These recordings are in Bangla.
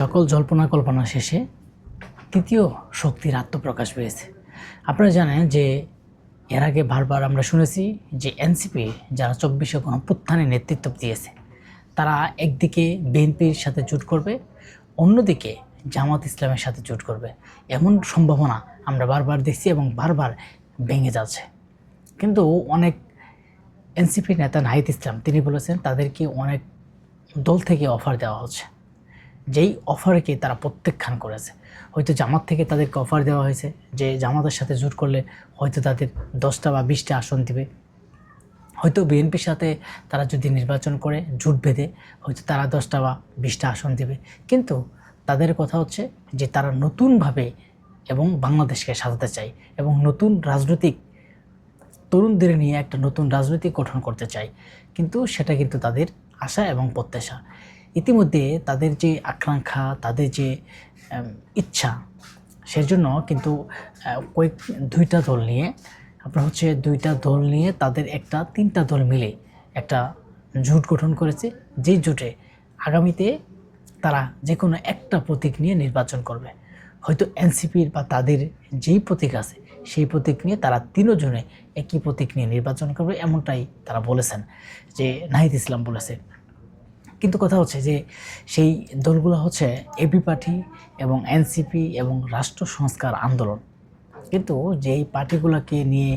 সকল জল্পনা কল্পনা শেষে তৃতীয় শক্তির আত্মপ্রকাশ পেয়েছে। আপনারা জানেন যে এর আগে বারবার আমরা শুনেছি যে এনসিপি যারা চব্বিশে গণপুত্থানে নেতৃত্ব দিয়েছে, তারা একদিকে বিএনপির সাথে জোট করবে, অন্যদিকে জামাত ইসলামের সাথে জোট করবে। এমন সম্ভাবনা আমরা বারবার দেখছি এবং বারবার ভেঙে যাচ্ছে। কিন্তু অনেক এনসিপি নেতা নাহিদ ইসলাম, তিনি বলেছেন তাদেরকে অনেক দল থেকে অফার দেওয়া হচ্ছে। যেই অফারকে তারা প্রত্যাখ্যান করেছে। হয়তো জামাত থেকে তাদেরকে অফার দেওয়া হয়েছে যে জামাতের সাথে জোট করলে হয়তো তাদের দশটা বা বিশটা আসন দিবে। হয়তো বিএনপির সাথে তারা যদি নির্বাচন করে, জোট বেঁধে হয়তো তারা দশটা বা বিশটা আসন দেবে। কিন্তু তাদের কথা হচ্ছে যে তারা নতুনভাবে এবং বাংলাদেশকে সাজাতে চায় এবং নতুন রাজনৈতিক তরুণদের নিয়ে একটা নতুন রাজনীতি গঠন করতে চায়। কিন্তু সেটা কিন্তু তাদের আশা এবং প্রত্যাশা। ইতিমধ্যে তাদের যে আকাঙ্ক্ষা, তাদের যে ইচ্ছা, সেজন্য কিন্তু কয়েক, দুইটা দল নিয়ে, আপনার হচ্ছে দুইটা দল নিয়ে তাদের একটা, তিনটা দল মিলে একটা জোট গঠন করেছে। যেই জোটে আগামীতে তারা যে কোনো একটা প্রতীক নিয়ে নির্বাচন করবে। হয়তো এনসিপির বা তাদের যেই প্রতীক আছে, সেই প্রতীক নিয়ে তারা তিনজনে একই প্রতীক নিয়ে নির্বাচন করবে, এমনটাই তারা বলেছেন। যে নাহিদ ইসলাম বলেছে কিন্তু কথা হচ্ছে যে সেই দলগুলো হচ্ছে এবি পার্টি এবং এনসিপি এবং রাষ্ট্র সংস্কার আন্দোলন। কিন্তু যেই পার্টিগুলোকে নিয়ে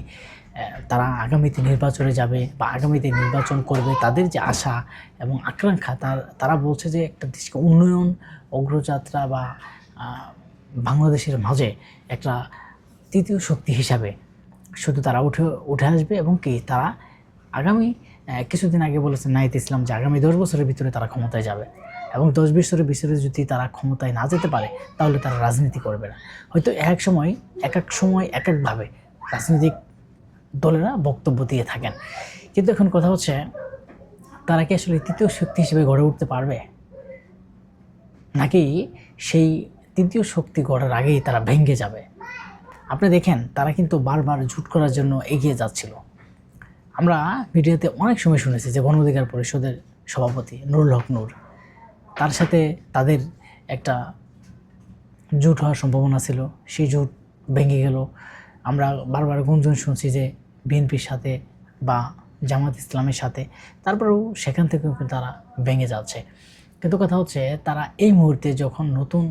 তারা আগামীতে নির্বাচনে যাবে বা আগামীতে নির্বাচন করবে, তাদের যে আশা এবং আকাঙ্ক্ষা, তার, তারা বলছে যে একটা দেশকে উন্নয়ন, অগ্রযাত্রা বা বাংলাদেশের মাঝে একটা তৃতীয় শক্তি হিসাবে শুধু তারা উঠে উঠে আসবে এবং কি তারা আগামী কিছুদিন আগে বলেছেন নাইত ইসলাম যে আগামী দশ বছরের ভিতরে তারা ক্ষমতায় যাবে এবং দশ বছরের ভিতরে যদি তারা ক্ষমতায় না যেতে পারে, তাহলে তারা রাজনীতি করবে না। হয়তো এক সময়, এক এক সময়, এক একভাবে রাজনৈতিক দলেরা বক্তব্য দিয়ে থাকেন। কিন্তু এখন কথা হচ্ছে, তারা কি আসলে তৃতীয় শক্তি হিসেবে গড়ে উঠতে পারবে? নাকি সেই তৃতীয় শক্তি গড়ার আগেই তারা ভেঙে যাবে? আপনি দেখেন, তারা কিন্তু বারবার ঝুট করার জন্য এগিয়ে যাচ্ছিল। আমরা মিডিয়াতে অনেক সময় শুনেছি যে গণ অধিকার পরিষদের সভাপতি নুরুল হক নূর, তার সাথে তাদের একটা জুট হওয়ার সম্ভাবনা ছিল। সেই জুট ভেঙে গেল। আমরা বারবার গুঞ্জন শুনছি যে বিএনপির সাথে বা জামাত ইসলামের সাথে, তারপরেও সেখান থেকেও কিন্তু তারা ভেঙে যাচ্ছে। কিন্তু কথা হচ্ছে, তারা এই মুহূর্তে যখন নতুন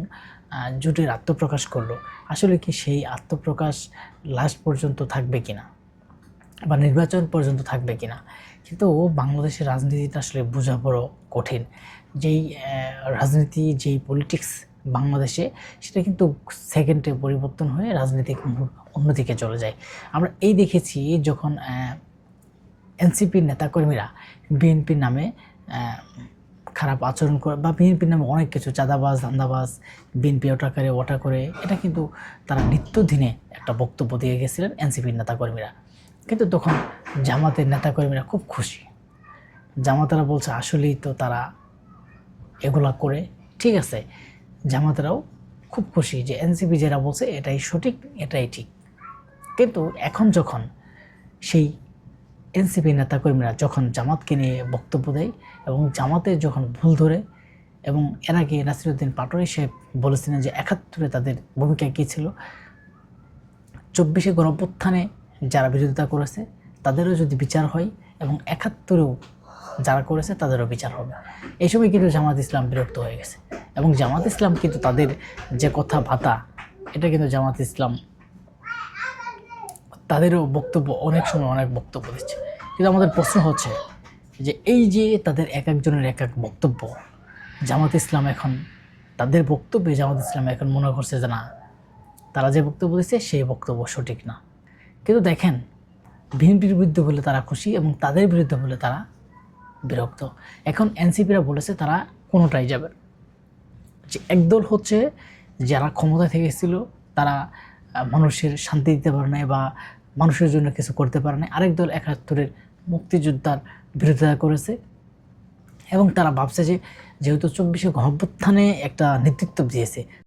জুটের আত্মপ্রকাশ করল, আসলে কি সেই আত্মপ্রকাশ লাস্ট পর্যন্ত থাকবে কিনা? বা নির্বাচন পর্যন্ত থাকবে কিনা। কিন্তু বাংলাদেশের রাজনীতিটা আসলে বোঝা বড় কঠিন। যেই রাজনীতি, যেই পলিটিক্স বাংলাদেশে, সেটা কিন্তু সেকেন্ডে পরিবর্তন হয়ে রাজনৈতিক অন্যদিকে চলে যায়। আমরা এই দেখেছি যখন এনসিপির নেতাকর্মীরা বিএনপির নামে খারাপ আচরণ করে, বা বিএনপির নামে অনেক কিছু, চাঁদাবাজ, ধান্দাবাজ, বিএনপি ওটা করে ওটা করে, এটা কিন্তু তারা নিত্যদিনে একটা বক্তব্য দিয়ে গেছিলেন এনসিপির নেতাকর্মীরা। কিন্তু তখন জামাতের নেতাকর্মীরা খুব খুশি। জামাতারা বলছে, আসলেই তো তারা এগুলা করে। ঠিক আছে, জামাতেরাও খুব খুশি যে এনসিপি যারা বলছে, এটাই সঠিক, এটাই ঠিক। কিন্তু এখন যখন সেই এনসিপি নেতাকর্মীরা যখন জামাতকে নিয়ে বক্তব্য দেয় এবং জামাতের যখন ভুল ধরে এবং এর আগে নাসিরুদ্দিন পাটোয়ারি সাহেব বলেছিলেন যে একাত্তরে তাদের ভূমিকা কী ছিল, চব্বিশে গণঅভ্যুত্থানে যারা বিরোধিতা করেছে, তাদেরও যদি বিচার হয় এবং একাত্তরেও যারা করেছে, তাদেরও বিচার হবে। এই সময় কিন্তু জামাত ইসলাম বিরক্ত হয়ে গেছে এবং জামাত ইসলাম কিন্তু তাদের যে কথা ভাতা এটা কিন্তু জামাত ইসলাম তাদেরও বক্তব্য, অনেক সময় অনেক বক্তব্য দিচ্ছে। কিন্তু আমাদের প্রশ্ন হচ্ছে যে এই যে তাদের এক একজনের এক এক বক্তব্য, জামাত ইসলাম এখন তাদের বক্তব্যে জামাত ইসলাম এখন মনে করছে যে না, তারা যে বক্তব্য দিচ্ছে, সেই বক্তব্য সঠিক না। কিন্তু দেখেন, বিএনপির বিরুদ্ধে বলে তারা খুশি এবং তাদের বিরুদ্ধে বলে তারা বিরক্ত এখন এনসিপিরা বলেছে তারা কোনোটাই যাবে। যে একদল হচ্ছে যারা ক্ষমতা থেকে ছিল তারা মানুষের শান্তি দিতে পারে নাই বা মানুষের জন্য কিছু করতে পারে নাই আরেক দল একাত্তরের মুক্তিযোদ্ধার বিরোধিতা করেছে এবং তারা ভাবছে যে, যেহেতু চব্বিশে গণঅভ্যুত্থানে একটা নেতৃত্ব দিয়েছে